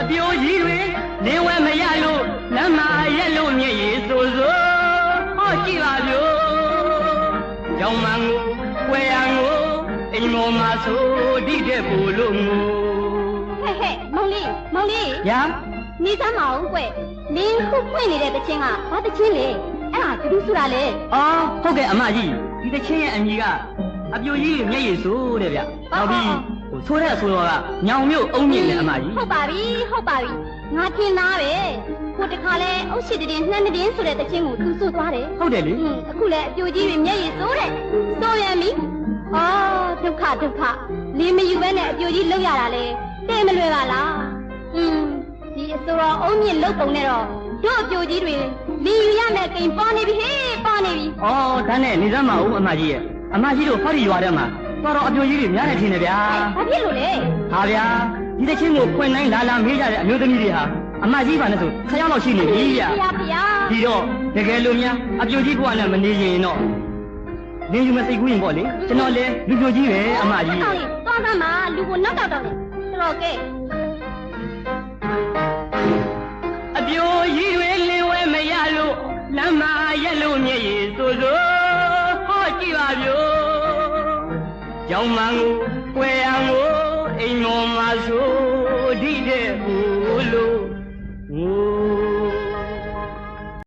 အပြိုကြီးတွေလင်းဝဲမရလို့လမ်းမရက်လို့မျက်ရည်စိုးစိုးဟောကြည့်ပါဗျို့ရောင်မန်ကိုကွယ်ရန်ကိုအိမ်မော်မှာဆိုဒီတဲ့ပူလို့ငိုဟဲ့ဟဲ့မောင်လေးမောင်လေးညာနေစမ်းမအောင်ကွနင်းခုဖွင့်နေတဲ့တခြင်းကဘာတခြင်းလဲအဲ့ဒါဘယ်သူဆိုတာလဲအော်ဟုတ်ကဲ့အမကြီးဒီတချင်းရဲ့အမည်ကအပြိုကြီးတွေမျက်ရည်စိုးတဲ့ဗျနောက်ပြီးဟို ဆိုတဲ့အဆိုတော်ကညောင်မြို့အုံမြင့်နဲ့အမကြီးဟုတ်ပါပြီဟုတ်ပါပြီငါထင်သားပဲကိုတခါလဲအုတ်ရှိတဲ့နှမ်းတဲ့ဆိုတဲ့တခြင်းကိုသူဆိုသွားတယ်ဟုတ်တယ်လေဟွန်းအခုလဲအပြိုကြီးတွေမျက်ရည်စိုးတဲ့စိုးရမီအော်ဒုက္ခဒုက္ခလင်းမယူဘဲနဲ့အပြိုကြီးလောက်ရတာလဲတဲ့မလွယ်ပါလားဟွန်းဒီအစိုးရအုံးမြင့်လောက်ပုံနဲ့တော့တို့အပြိုကြီးတွေလင်းယူရမယ်ကိန်ပေါ်နေပြီဟေးပေါ်နေပြီအော်ဒါနဲ့နေစမ်းမအောင်အမကြီးရဲ့အမကြီးတို့ဟောဒီရွာထဲမှာ တော်တော်အပြိုကြီးတွေများနေထင်တယ်ဗျာဘာဖြစ်လို့လဲဟာဗျာဒီတချင်းကိုခွင်တိုင်းလာလာမေးကြတဲ့အမျိုးသမီးတွေဟာအမကြီးပါနဲ့ဆိုခရောက်လောက်ရှိနေပြီဗျာဖျားဖျားဒီတော့တကယ်လို့များအပြိုကြီးဘဝနဲ့မနေရင်တော့နေယူမစိတ်ကူးရင်ပေါ့လေကျွန်တော်လည်းလူပြိုကြီးပဲအမကြီးတော်လေးသွားသားမှာလူကိုနောက်တော့တော့နေတော်တော်ကဲအပြိုကြီးတွေလင်းဝဲမရလို့လမ်းမရက်လို့မျက်ရည်စိုးစိုးဟောကြည့်ပါဗျို့ ကြောင်မန်ကိုကွယ်ရန်ကိုအိမ်မော်မှာဆိုဒီတဲ့ဟူလို့ငို